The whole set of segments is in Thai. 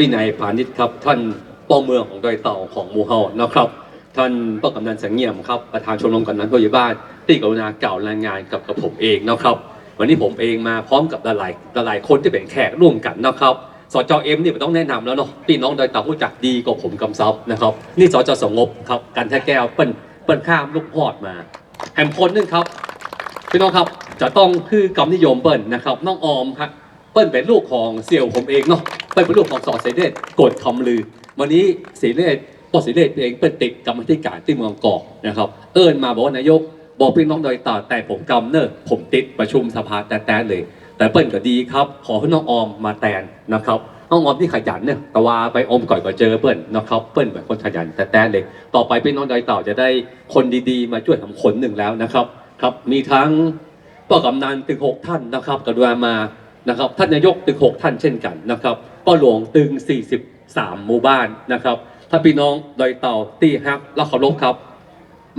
วินัยพาณิชย์ครับท่านป้อเมืองของดอยเต่าของหมูเฮานะครับ ท่านป้อกำนันสังเงียมครับประธานชมรมกำนันผู้ใหญ่บ้านที่กรุณาเก่าวรายงานกับกับผมเองนะครับ วันนี้ผมเองมาพร้อมกับหลายหลายคนที่เป็นแขกร่วมกันนะครับสจเอ็มนี่ไม่ต้องแนะนำแล้วเนาะพี่น้องดอยเต่ารู้จักดีกว่าผมกำซับนะครับนี่สจสงบครับกันแท้แก้วเปิ้นเปิ้นข้ามลูกพอดมาแหมคนนึงครับพี่น้องครับจะต้องคือกำนิยมเปิ้ลนะครับน้องออมครับเปิ้ลเป็นลูกของเสี่ยวผมเองเนาะ เปิ้ลเป็นลูกของสอดเสด็จกดคำลือ วันนี้เสด็จปอเสด็จเองเปิ้ลติดกรรมธิการที่เมืองกอกนะครับ เอิญมาบอกว่านายกบอกพี่น้องโดยต่อแต่ผมกำเนอะผมติดประชุมสภาแต่แต่เลย แต่เปิ้ลก็ดีครับ ขอให้น้องออมมาแทนนะครับน้องออมที่ขยันเนี่ยต่ว่าไปอมก่อนก็เจอเปิ้ลนะครับเปิ้ลแบบคนขยันแต่แต่เลย ต่อไปพี่น้องโดยต่อจะได้คนดีๆ มาช่วยทำคนหนึ่งแล้วนะครับครับมีทั้งป้ากำนันตึงหกท่านนะครับกรุณามานะครับท่านนายกตึงหกท่านเช่นกันนะครับ ป้าหลวงตึง 43 หมู่บ้านนะครับ ถ้าพี่น้องดอยเต่าตีฮักและเคารพครับ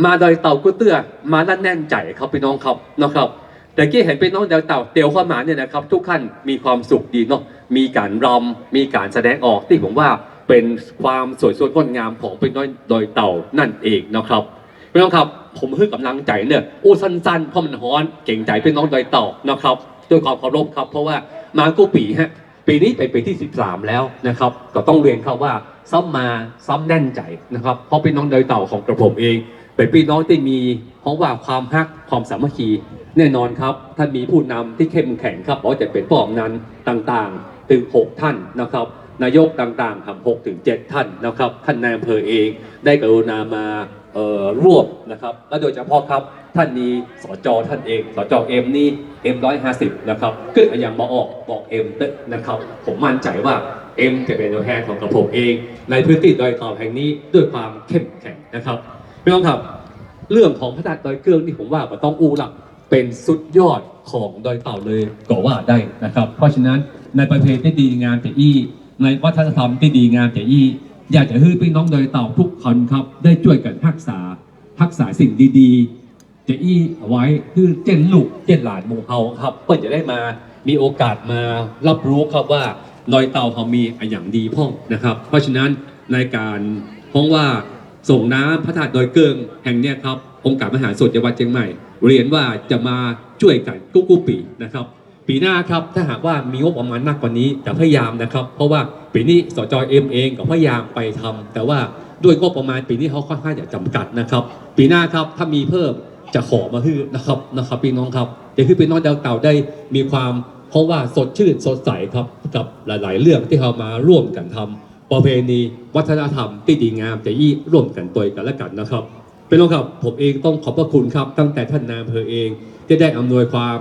มาดอยเต่ากุเตื้อมาด้านแน่นใจครับพี่น้องครับนะครับแต่กี้เห็นพี่น้องดอยเต่าเตียวเข้ามาเนี่ยนะครับ ทุกท่านมีความสุขดีเนาะมีการรำมีการแสดงออกที่ผมว่าเป็นความสวยสดงดงามของพี่น้องดอยเต่านั่นเองนะครับพี่น้องครับผมให้กำลังใจเนี่ยโอ้สั้นๆเพราะมันฮ้อนเก่งใจพี่น้องดอยเต่านะครับด้วยความเคารพครับ เพราะว่ามากู้ปีฮะ ปีนี้เป็นปีที่ 13 แล้วนะครับ ก็ต้องเรียนครับว่าซ้ำมาซ้ำแน่นใจนะครับ เพราะพี่น้องดอยเต่าของกระผมเอง เป็นพี่น้องที่มีเพราะว่าความฮักความสามัคคีแน่นอนครับท่านมีผู้นำที่เข้มแข็งครับเพราะจะเป็นพ่ออำนันต่างๆ ถึง 6 ท่านนะครับ นายกต่างๆครับ6ถึง7ท่านนะครับ ท่านนายอำเภอเองได้กรุณามา ร่วมนะครับและโดยเฉพาะครับท่านนี้สจท่านเองสจเอ็มนี่เอ็มร้อยห้าสิบนะครับก็อย่างมาออกบอกเอ็มนะครับ ผมมั่นใจว่าเอ็มจะเป็นตัวแทนของกระผมเอง ในพื้นที่ดอยเต่าแห่งนี้ด้วยความเข้มแข็งนะครับพี่น้องครับเรื่องของพระธาตุดอยเกลืองนี่ผมว่าต้องอู้หลักเป็นสุดยอดของดอยเต่าเลยก็ว่าได้นะครับ เพราะฉะนั้นในประเพณีที่ดีงามแต่อี้ในวัฒนธรรมที่ดีงามแต่อี้ อยากจะให้พี่น้องโดยเต่าทุกคนครับ ได้ช่วยกันรักษารักษาสิ่งดีๆ จะอี้เอาไว้คือเจนลูกเจนหลานมูเฮาครับเพื่อจะได้มามีโอกาสมารับรู้ครับว่าดอยเต่าเขามีอย่างดีพ่องนะครับ เพราะฉะนั้นในการพราะว่าส่งน้ำพระธาตุดอยเกิงแห่งนี้ครับองค์การมหาส่วนจังหวัดเชียงใหม่ เรียนว่าจะมาช่วยกันกุ๊กกุ๊กปีนะครับ ปีหน้าครับถ้าหากว่ามีงบประมาณมากกว่านี้จะพยายามนะครับ เพราะว่าปีนี้สจเอ็มเองก็พยายามไปทำแต่ว่าด้วยงบประมาณปีนี้เขาค่อนข้างจะจำกัดนะครับ ปีหน้าครับถ้ามีเพิ่มจะขอมาฮื้อนะครับนะครับพี่น้องครับจะคือพี่น้องดาวเต่าได้มีความเพราะว่าสดชื่นสดใสครับกับหลาย ๆ เรื่องที่เขามาร่วมกันทำประเพณีวัฒนธรรมที่ดีงามจะยี่ร่วมกันตัวกันและกันนะครับ เป็นต้นครับผมเองต้องขอบพระคุณครับ ตั้งแต่ท่านนายอำเภอเองที่ได้อำนวยความ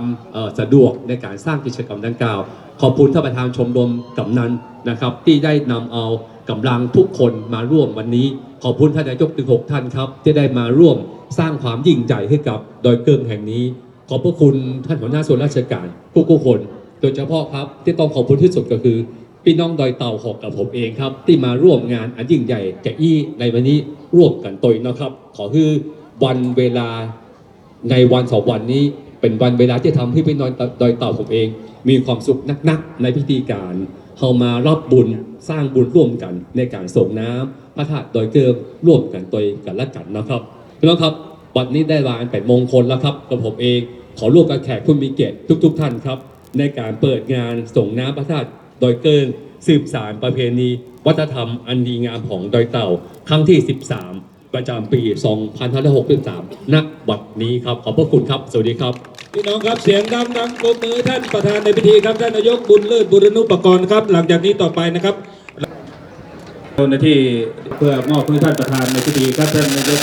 สะดวกในการสร้างกิจกรรมดังกล่าว ขอบคุณท่านประธานชมรมกำนันนะครับ ที่ได้นำเอากำลังทุกคนมาร่วมวันนี้ ขอบคุณท่านนายกถึงหกท่านครับที่ได้มาร่วมสร้างความยิ่งใหญ่ให้กับดอยเกิงแห่งนี้ ขอบพระคุณท่านหัวหน้าส่วนราชการทุกคน โดยเฉพาะครับที่ต้องขอบคุณที่สุดก็คือ พี่น้องดอยเต่าหอกกับผมเองครับ ที่มาร่วมงานอันยิ่งใหญ่แก่อี้ในวันนี้ร่วมกันตยนะครับ ขอคือวันเวลาในวันสองวันนี้ เป็นวันเวลาที่ทำให้พี่น้องดอยเต่าผมเอง มีความสุขนักๆ ในพิธีการเข้ามารับบุญสร้างบุญร่วมกันในการส่งน้ำพระธาตุดอยเกิมร่วมกันตยกันและกันนะครับพี่น้องครับวันนี้ได้ลานแปดมงคลแล้วครับกับผมเองขอร่วมกับแขกผู้มีเกียรติทุก ๆ ท่านครับ ในการเปิดงานส่งน้ำพระธาตุ ดอยเกิงสืบสารประเพณีวัฒนธรรมอันดีงามของดอยเต่า ครั้งที่ 13 ประจำปี 2563 ณ บัดนี้ครับ ขอบพระคุณครับ สวัสดีครับ พี่น้องครับเสียงดังดังปรบมือท่านประธานในพิธีครับ ท่านนายกบุญเลิศบุรณุปกรณ์ครับ หลังจากนี้ต่อไปนะครับเจ้าหน้าที่เพื่อมอบให้ท่านประธานในพิธีครับท่านนายก